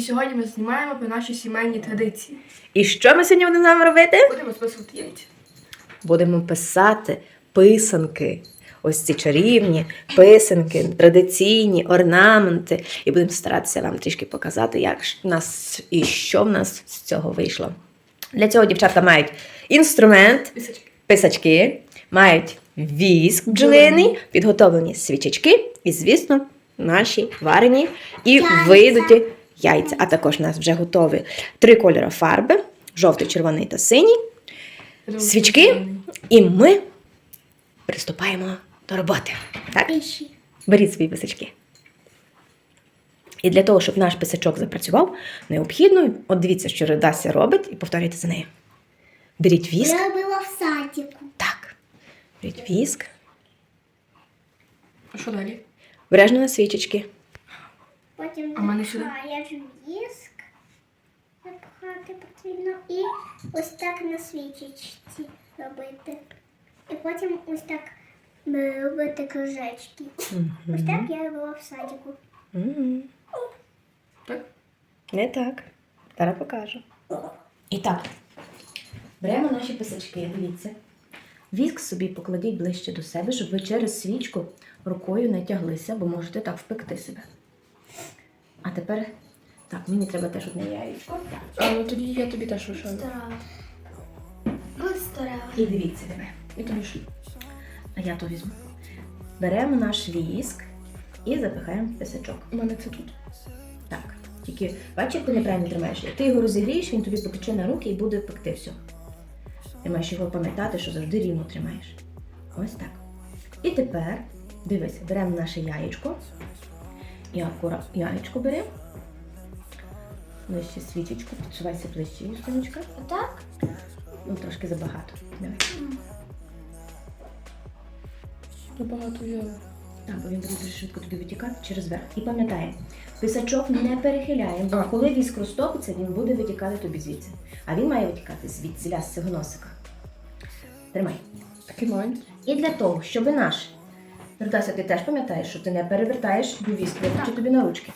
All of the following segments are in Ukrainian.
І сьогодні ми знімаємо про наші сімейні традиції. І що ми сьогодні будемо робити? Будемо списувати яйця. Будемо писати писанки. Ось ці чарівні писанки, традиційні орнаменти. І будемо старатися вам трішки показати, як в нас і що в нас з цього вийшло. Для цього дівчатка мають інструмент, Писачки. писачки, мають віск бджолиний, підготовлені свічечки і, звісно, наші варені і видуті яйця. А також у нас вже готові три кольори фарби: жовтий, червоний та синій. Свічки. І ми приступаємо до роботи. Так? Беріть свої писачки. І для того, щоб наш писачок запрацював, необхідно, от дивіться, що редакція робить, і повторюйте за нею. Беріть віск. Я була в садику. Так. Беріть віск. А що далі? Бережно на свічечки. Потім А в запхаєш віск. Запхати потрібно. І ось так на свічечці робити. І потім ось так е, робити кружечки. Ось так я робила в садику. Мгм. Так? Не так. Зараз покажу. І так. Беремо наші писачки, дивіться. Віск собі покладіть ближче до себе, щоб ви через свічку рукою не тяглися, бо можете так впекти себе. А тепер. Так, мені треба теж одне яєчко. А ну тоді я тобі теж лишаю. Постаралась. І дивіться тебе. І тобі ж. А я то візьму. Беремо наш віск і запихаємо в писачок. У мене це тут. Так. Тільки бачиш, як ти неправильно тримаєш. Як ти його розігрієш, він тобі потече на руки і буде пекти все. Ти маєш його пам'ятати, що завжди рівно тримаєш. Ось так. І тепер, дивися, беремо наше яєчко. І акура яєчко беремо. Ближче свічечку, підсувайся ближче, Юстиночка. Отак? Ну, трошки забагато. Давай. Забагато я. Так, бо він буде дуже швидко тобі витікати через верх. І пам'ятаємо, писачок не перехиляємо, бо коли віск розтопиться, він буде витікати тобі звідси. А він має витікати звідси з цього носика. Тримай. Такий маленький. І для того, щоб наш. Вертайся, ти теж пам'ятаєш, що ти не перевертаєш, бо віск витече тобі на ручки.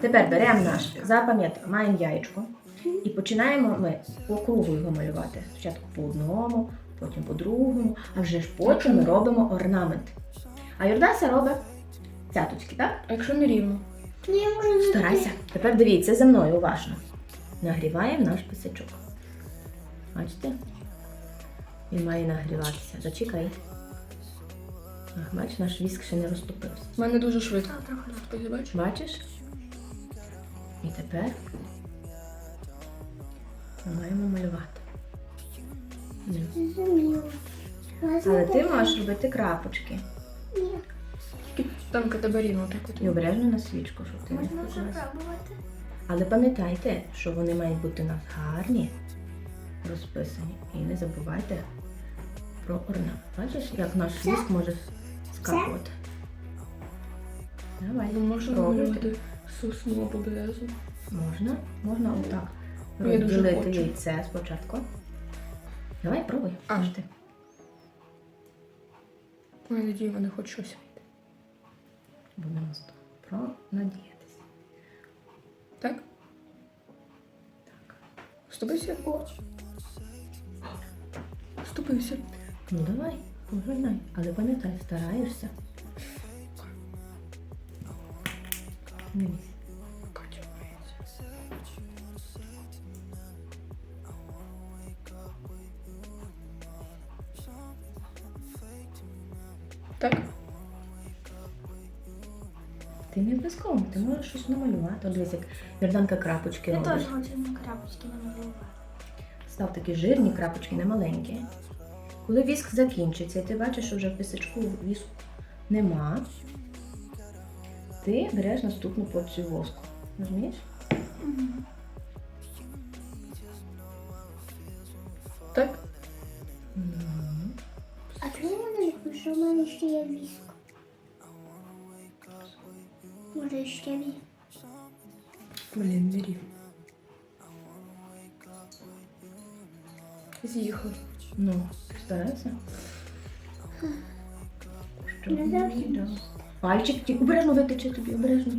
Тепер беремо наш, запам'ятай, маємо яєчко. І починаємо ми по кругу його малювати. Спочатку по одному, потім по другому, а вже ж потім ми робимо орнамент. А Юрдася робить цяточки, так? А якщо не рівно? Я можу. Старайся. Тепер дивіться за мною уважно. Нагріваємо наш писачок. Бачите? Він має нагріватися. Зачекай. Ах, бач, наш віск ще не розтопився. У мене дуже швидко. Ти бачиш? Бачиш? І тепер ми маємо малювати. Але ти можеш робити крапочки. Ні. Там тебе рівно так от. І обережно на свічку, щоб ти не впуталась. Але пам'ятайте, що вони мають бути у нас гарні, розписані. І не забувайте про орнамент. Бачиш, як наш віск може скапувати. Давай, Ну, можна намалювати сосну або березу. Можна, можна отак розділити яйце спочатку. Давай, пробуй. А. Аж ти. Я надію, вони хоч щось вийде. Будемо про надіятися. Так? Так. Ступився? О. Ступився. Ну давай, поглинай. Але пам'ятай, стараєшся. Так? Ти не обов'язково, ти можеш щось намалювати. От дивись, як Ярданка крапочки Я робить. теж хочу крапочки намалювати. Став такі жирні крапочки, не маленькі. Коли віск закінчиться, і ти бачиш, що вже в пісочку віску нема, ти береш наступну порцію воску. Розумієш? Так? Мгм. А чому в мене не пише, що в мене ще є віск? Може ще віск? Блін, не З'їхав. Ну, старайся. Щоб Не не завжди. Пальчик, ті- обережно витече тобі, обережно.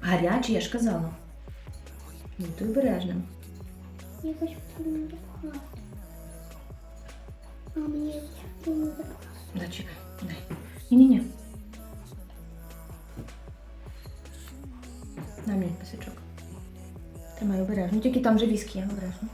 Гарячий, я ж казала. Будь обережним. Я хочу допомагати. А мені допомагати. Зачекай, дай. Ні-ні-ні. Дай мені писачок. Тримай обережно. Тільки там же віскі є, обережно.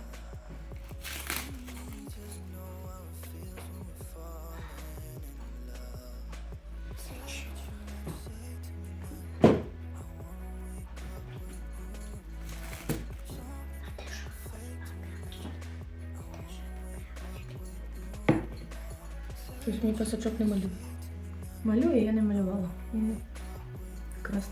Щось мені пасачок не малює. Малюю, я не малювала. Я не- Якраз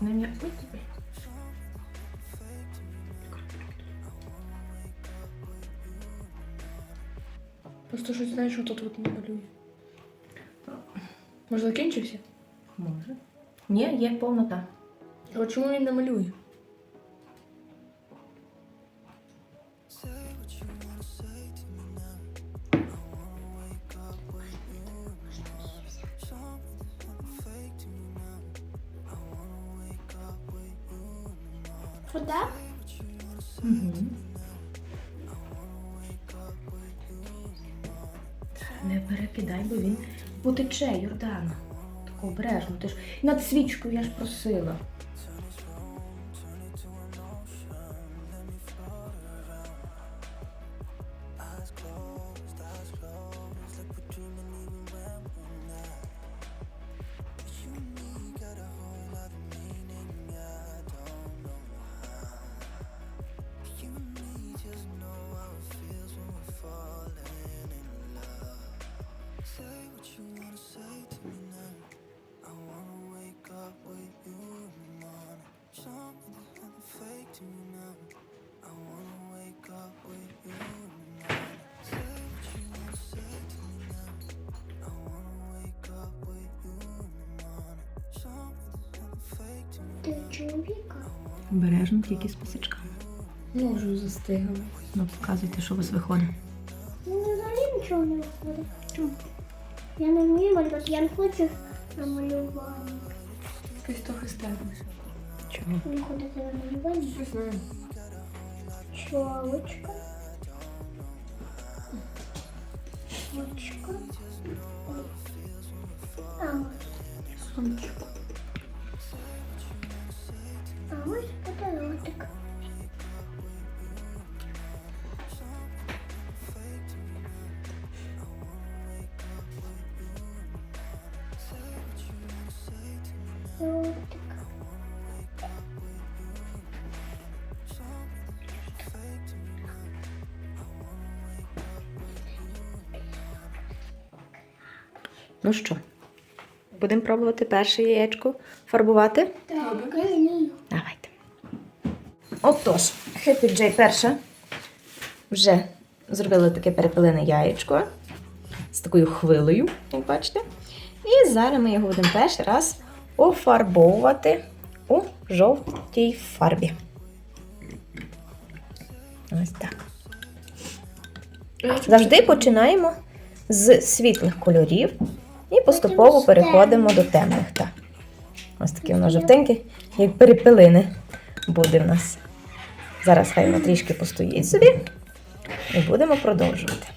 Просто щось знаєш, що тут от не малює. Може закінчився? Може. Ні, є повнота. А чому він не малює? Вода? Угу. Перекидай, бо він потече, Йордана. Так обережно. Ти ж над свічкою я ж просила. Чоловіка? Обережно тільки з писачками. Ну, вже застигли. Ну, показуйте, що у вас виходить. Ну, взагалі нічого не виходить. Чому? Я не вмію малювати, я не хочу намалювати. Якось трохи стегнеш. Чого? Не ходити на малювання. Не знаю. Щелочка. Щелочка. А, Сонечко. Ну що, будемо пробувати перше яєчко фарбувати? Так. Давайте. Отож, Happy J перша вже зробила таке перепилене яєчко з такою хвилею, як бачите. І зараз ми його будемо перший раз офарбовувати у жовтій фарбі. Ось так. Завжди починаємо з світлих кольорів і поступово переходимо до темних. Так. Ось такі воно жовтеньке, як перепилини буде в нас. Зараз хай воно трішки постоїть собі і будемо продовжувати.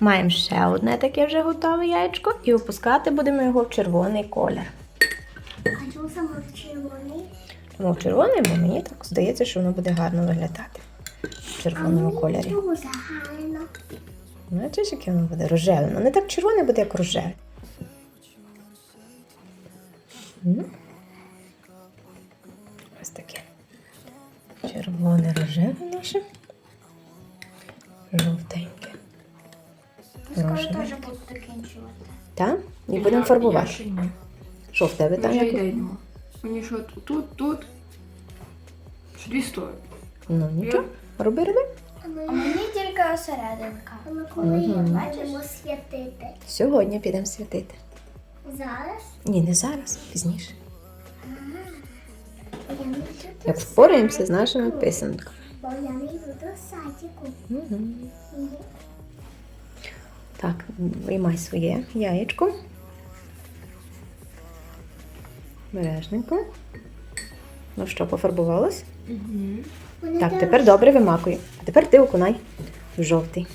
Маємо ще одне таке вже готове яєчко і опускати будемо його в червоний колір. А чому саме в червоний? Тому в червоний, бо мені так здається, що воно буде гарно виглядати в червоному кольорі. Гарно. Бачиш, яке воно буде рожеве. Ну, не так червоне буде, як рожеве. Ось таке. Червоне рожеве наше. Жовтеньке. Скоро теж буду закінчувати. Так? І будемо фарбувати. Що в тебе там? Як? Мені що тут, тут. Дві сторони. Ну нічого. Роби, роби. А мені тільки осерединка. А ми коли Мгм. бачимо святити? Сьогодні підемо святити. Зараз? Ні, не зараз, пізніше. Як впораємося з нашими писанками. Бо я не йду до садику. Угу. Мгм. Так, виймай своє яєчко. Бережненько. Ну що, пофарбувалось? Угу. Так, тепер добре вимакуй. А тепер ти окунай жовтий.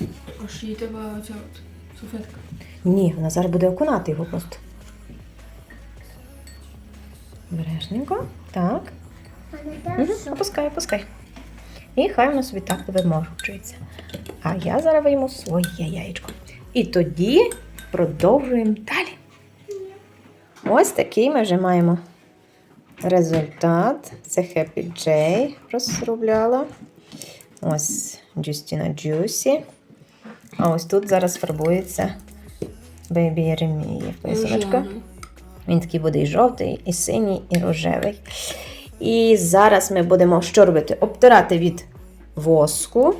А ще й треба ця салфетка. Ні, вона зараз буде окунати його просто. Бережненько. Так. Угу. Опускай, опускай. І хай воно собі так виморчується. А я зараз вийму своє яєчко. І тоді продовжуємо далі. Ось такий ми вже маємо результат. Це Happy J розробляла. Ось Justina Juicy. А ось тут зараз фарбується Baby Єремієв. Писаночка. Він такий буде і жовтий, і синій, і рожевий. І зараз ми будемо що робити? Обтирати від воску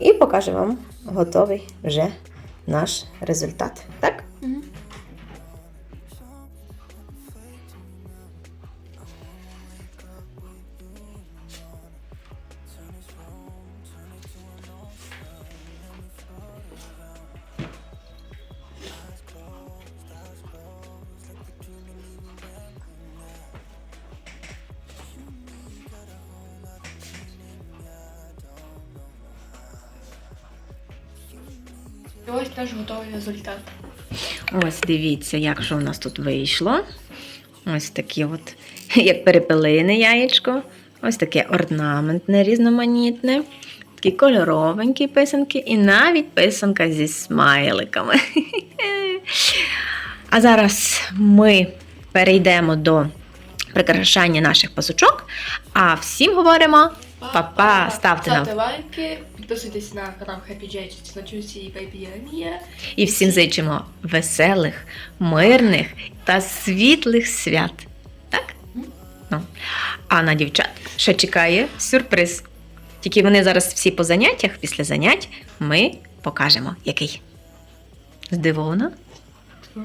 і покажемо вам готовий вже наш результат. Так? І ось теж готовий результат. Ось дивіться, як що у нас тут вийшло. Ось такі от, як перепелине яєчко. Ось таке орнаментне, різноманітне. Такі кольоровенькі писанки, і навіть писанка зі смайликами. А зараз ми перейдемо до прикрашання наших пасочок. А всім говоримо па-па, ставте нам Ставте лайки, підписуйтесь на канал Happy J, на Juicy і Baby Єремія. і всім зичимо веселих, мирних та світлих свят. Так? Ну. А на дівчат ще чекає сюрприз. Тільки вони зараз всі по заняттях, після занять ми покажемо, який. Здивована?